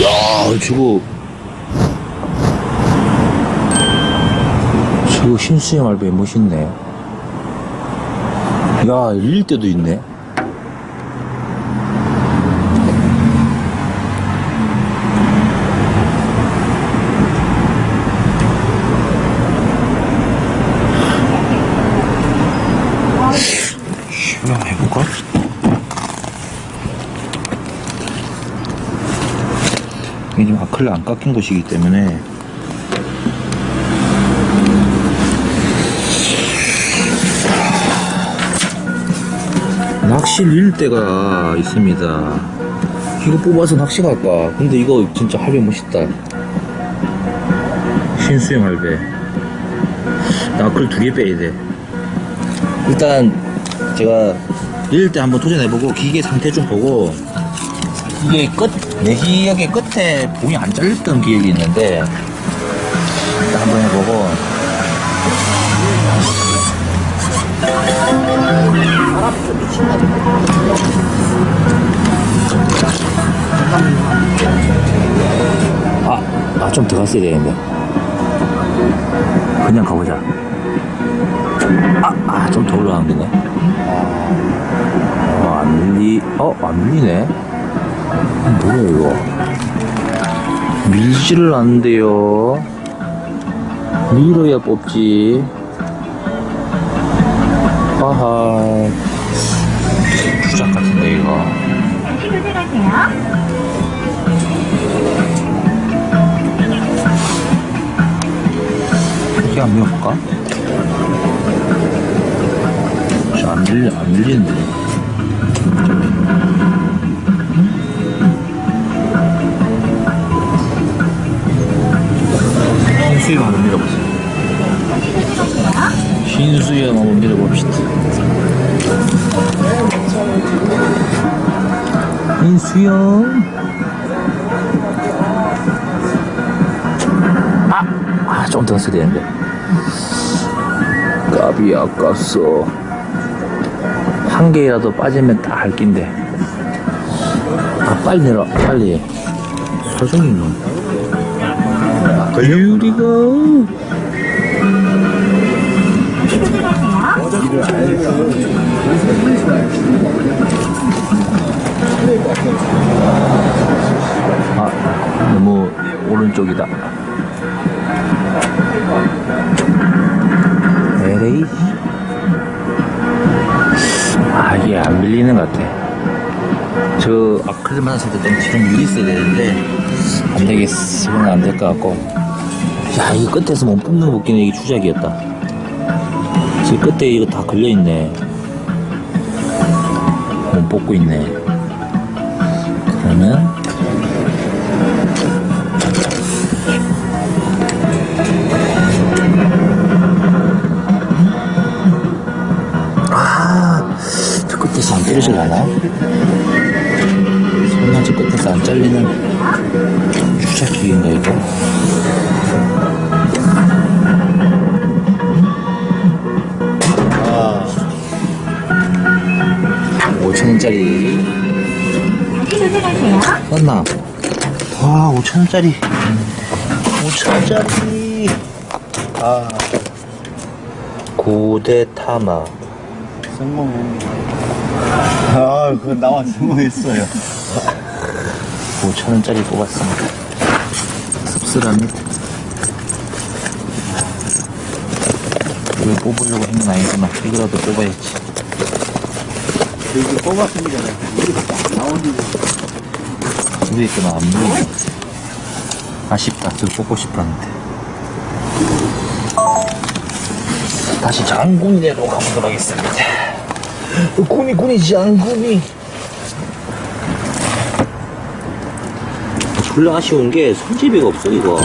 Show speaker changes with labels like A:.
A: 야, 저거. 저거 신수영 알배 멋있네. 야, 일릴 때도 있네. 한번 해볼까? 이게 지금 아클레 안 깎인 것이기 때문에 낚시를 잃을 때가 있습니다. 이거 뽑아서 낚시 갈까? 근데 이거 진짜 할배 멋있다. 신수영 할배. 나클 두 개 빼야 돼. 일단 제가 잃을 때 한번 도전해보고 기계 상태 좀 보고 이게 끝, 내 기억에 끝에 봉이 안 잘렸던 기억이 있는데 한번 해보고 아, 아, 좀더 갔어야 되는데. 그냥 가보자. 아, 아, 좀 더 올라가는 거네. 어, 안 밀리, 어, 안 밀리네. 뭐야, 이거. 밀지를 않는데요. 밀어야 뽑지. 아하. 주작 같은데, 이거. 이게 안 밀어볼까? 안 밀리, 안 밀리는데. 신수염 한번 밀어보세요. 신수염 한번 밀어봅시다. 신수염. 아! 아, 좀더 했어야 되는데. 까비 아깝소. 한 개라도 빠지면 다 할 낀데. 아, 빨리 내려, 빨리. 서정이 놈. 유리가. 아, 너무 오른쪽이다. 저 아크릴 만났을 때좀 지름 밀리 있어야 되는데, 안 되겠어. 이건 안될 것 같고. 야, 이 끝에서 못 뽑는 거 웃기네. 이게 주작이었다. 지금 끝에 이거 다 걸려있네. 못 뽑고 있네. 그러면, 아, 저 끝에서 안 떨어질라나? 저 끝에서 안 잘리는 주작기인가, 이거? 아, 5천원짜리.
B: 다시 도착하세요.
A: 떴나? 와, 5천원짜리. 5천원짜리. 아. 고대 타마.
C: 성공해. 아, 그건 나만 성공했어요.
A: 5천원짜리 뽑았습니다. 씁쓸합니다. 이걸 뽑으려고 한건 아니지만, 이거라도 뽑아야지.
C: 이거 뽑았으니까 나오는데.
A: 위에 있구나, 안 보이네. 아쉽다. 저거 뽑고 싶었는데. 다시 장군이로 가보도록 하겠습니다. 군이 군이 장군이. 졸라 아쉬운 게 손잡이가 없어 이거.